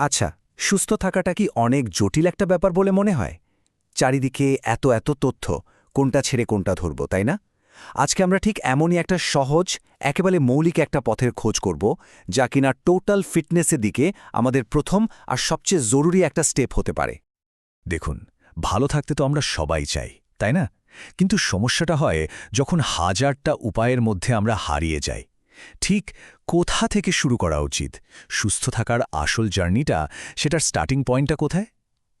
আচ্ছা সুস্থ থাকাটা কি অনেক জটিল একটা ব্যাপার বলে মনে হয়? চারিদিকে এত এত তথ্য, কোনটা ছেড়ে কোনটা ধরব, তাই না? আজকে আমরা ঠিক এমনই একটা সহজ, একেবারে মৌলিক একটা পথের খোঁজ করব, যা কিনা টোটাল ফিটনেসের দিকে আমাদের প্রথম আর সবচেয়ে জরুরি একটা স্টেপ হতে পারে। দেখুন, ভালো থাকতে তো আমরা সবাই চাই, তাই না? কিন্তু সমস্যাটা হয় যখন হাজারটা উপায়ের মধ্যে আমরা হারিয়ে যাই। ঠিক কোথা থেকে শুরু করা উচিত? সুস্থ থাকার আসল জার্নিটা সেটার স্টার্টিং পয়েন্টটা কোথায়?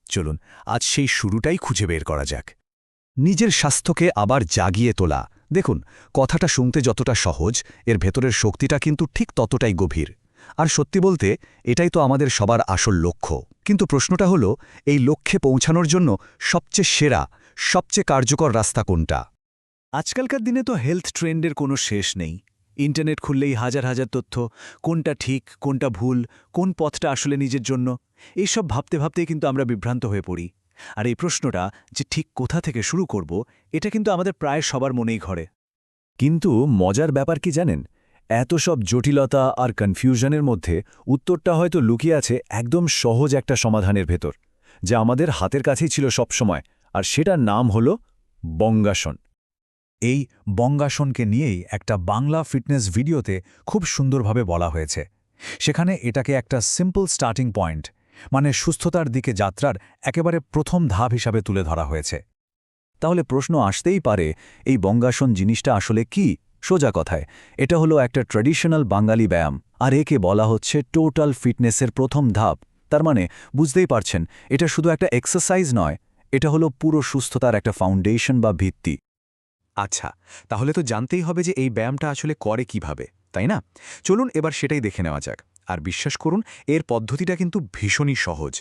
চলুন, আজ সেই শুরুটাই খুঁজে বের করা যাক। নিজের স্বাস্থ্যকে আবার জাগিয়ে তোলা। দেখুন, কথাটা শুনতে যতটা সহজ, এর ভেতরের শক্তিটা কিন্তু ঠিক ততটাই গভীর। আর সত্যি বলতে, এটাই তো আমাদের সবার আসল লক্ষ্য। কিন্তু প্রশ্নটা হলো, এই লক্ষ্যে পৌঁছানোর জন্য সবচেয়ে সেরা, সবচেয়ে কার্যকর রাস্তা কোনটা? আজকালকার দিনে তো হেলথ ট্রেন্ডের কোনো শেষ নেই। ইন্টারনেট খুললেই হাজার হাজার তথ্য, কোনটা ঠিক, কোনটা ভুল, কোন পথটা আসলে নিজের জন্য এইসব ভাবতে ভাবতেই কিন্তু আমরা বিভ্রান্ত হয়ে পড়ি। আর এই প্রশ্নটা যে ঠিক কোথা থেকে শুরু করব, এটা কিন্তু আমাদের প্রায় সবার মনেই ঘরে। কিন্তু মজার ব্যাপার কি জানেন? এত সব জটিলতা আর কনফিউশনের মধ্যে উত্তরটা হয়তো লুকিয়ে আছে একদম সহজ একটা সমাধানের ভেতর, যা আমাদের হাতের কাছেই ছিল সবসময়, আর সেটার নাম হল বঙ্গাসন। এই বঙ্গাসনকে নিয়েই একটা বাংলা ফিটনেস ভিডিওতে খুব সুন্দরভাবে বলা হয়েছে। সেখানে এটাকে একটা সিম্পল স্টার্টিং পয়েন্ট মানে সুস্থতার দিকে যাত্রার একেবারে প্রথম ধাপ হিসাবে তুলে ধরা হয়েছে। তাহলে প্রশ্ন আসতেই পারে, এই বঙ্গাসন জিনিসটা আসলে কি? সোজা কথায়, এটা হলো একটা ট্র্যাডিশনাল বাঙালি ব্যায়াম, আর একে বলা হচ্ছে টোটাল ফিটনেসের প্রথম ধাপ। তার মানে বুঝতেই পারছেন, এটা শুধু একটা এক্সারসাইজ নয়, এটা হলো পুরো সুস্থতার একটা ফাউন্ডেশন বা ভিত্তি। আচ্ছা তাহলে তো জানতেই হবে যে এই ব্যায়ামটা আসলে করে কীভাবে, তাই না? চলুন এবার সেটাই দেখে নেওয়া যাক। আর বিশ্বাস করুন, এর পদ্ধতিটা কিন্তু ভীষণই সহজ।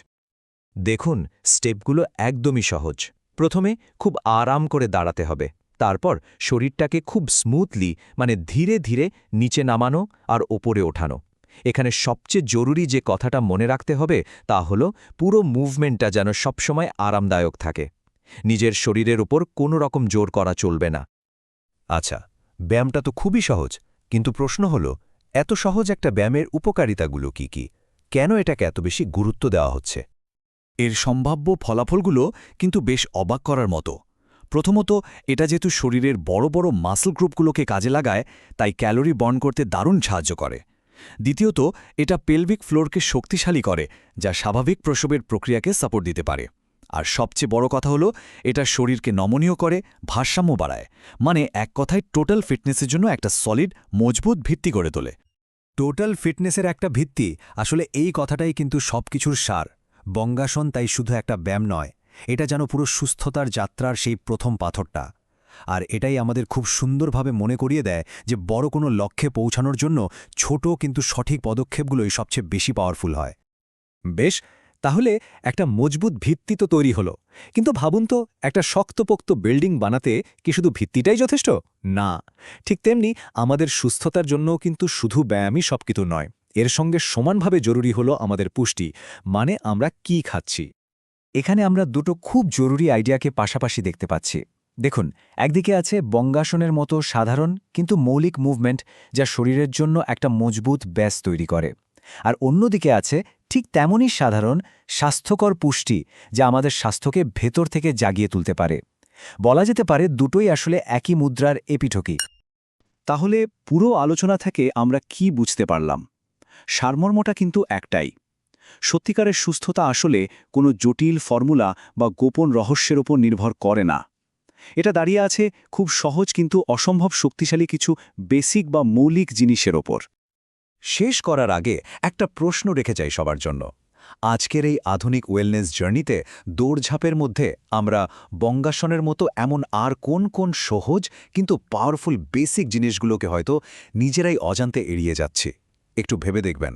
দেখুন, স্টেপগুলো একদমই সহজ। প্রথমে খুব আরাম করে দাঁড়াতে হবে। তারপর শরীরটাকে খুব স্মুথলি মানে ধীরে ধীরে নিচে নামানো আর ওপরে ওঠানো। এখানে সবচেয়ে জরুরি যে কথাটা মনে রাখতে হবে, তা হল পুরো মুভমেন্টটা যেন সবসময় আরামদায়ক থাকে। নিজের শরীরের উপর কোনো রকম জোর করা চলবে না। আচ্ছা ব্যায়ামটা তো খুবই সহজ, কিন্তু প্রশ্ন হল, এত সহজ একটা ব্যায়ামের উপকারিতাগুলো কি কি? কেন এটাকে এত বেশি গুরুত্ব দেওয়া হচ্ছে? এর সম্ভাব্য ফলাফলগুলো কিন্তু বেশ অবাক করার মতো। প্রথমত, এটা যেহেতু শরীরের বড় বড় মাসল গ্রুপগুলোকে কাজে লাগায়, তাই ক্যালোরি বর্ন করতে দারুণ সাহায্য করে। দ্বিতীয়ত, এটা পেলভিক ফ্লোরকে শক্তিশালী করে, যা স্বাভাবিক প্রসবের প্রক্রিয়াকে সাপোর্ট দিতে পারে। আর সবচেয়ে বড় কথা হলো, এটা শরীরকে নমনীয় করে, ভারসাম্য বাড়ায়। মানে এক কথায় টোটাল ফিটনেসের জন্য একটা সলিড মজবুত ভিত্তি গড়ে তোলে। টোটাল ফিটনেসের একটা ভিত্তি, আসলে এই কথাটাই কিন্তু সবকিছুর সার। বঙ্গাসন তাই শুধু একটা ব্যায়াম নয়, এটা যেন পুরো সুস্থতার যাত্রার সেই প্রথম পাথরটা। আর এটাই আমাদের খুব সুন্দরভাবে মনে করিয়ে দেয় যে বড় কোনো লক্ষ্যে পৌঁছানোর জন্য ছোট কিন্তু সঠিক পদক্ষেপগুলোই সবচেয়ে বেশি পাওয়ারফুল হয়। বেশ তাহলে একটা মজবুত ভিত্তি তো তৈরি হলো। কিন্তু ভাবুন তো, একটা শক্তপোক্ত বিল্ডিং বানাতে কি শুধু ভিত্তিটাই যথেষ্ট? না। ঠিক তেমনি আমাদের সুস্থতার জন্যও কিন্তু শুধু ব্যায়ামই সবকিছু নয়। এর সঙ্গে সমানভাবে জরুরি হলো আমাদের পুষ্টি মানে আমরা কি খাচ্ছি। এখানে আমরা দুটো খুব জরুরি আইডিয়াকে পাশাপাশি দেখতে পাচ্ছি। দেখুন, একদিকে আছে বঙ্গাসনের মতো সাধারণ কিন্তু মৌলিক মুভমেন্ট যা শরীরের জন্য একটা মজবুত ব্যাস তৈরি করে। আর অন্যদিকে আছে ঠিক তেমনই সাধারণ, স্বাস্থ্যকর পুষ্টি যা আমাদের স্বাস্থ্যকে ভেতর থেকে জাগিয়ে তুলতে পারে। বলা যেতে পারে দুটোই আসলে একই মুদ্রার এপিঠকি। তাহলে পুরো আলোচনা থেকে আমরা কি বুঝতে পারলাম? সারমর্মটা কিন্তু একটাই। সত্যিকারের সুস্থতা আসলে কোনো জটিল ফর্মুলা বা গোপন রহস্যের ওপর নির্ভর করে না। এটা দাঁড়িয়ে আছে খুব সহজ কিন্তু অসম্ভব শক্তিশালী কিছু বেসিক বা মৌলিক জিনিসের ওপর। শেষ করার আগে একটা প্রশ্ন রেখে যাই সবার জন্য। আজকের এই আধুনিক ওয়েলনেস জার্নিতে দৌড়ঝাঁপের মধ্যে আমরা বঙ্গাসনের মতো এমন আর কোন কোন সহজ কিন্তু পাওয়ারফুল বেসিক জিনিসগুলোকে হয়তো নিজেরাই অজান্তে এড়িয়ে যাচ্ছি। একটু ভেবে দেখবেন।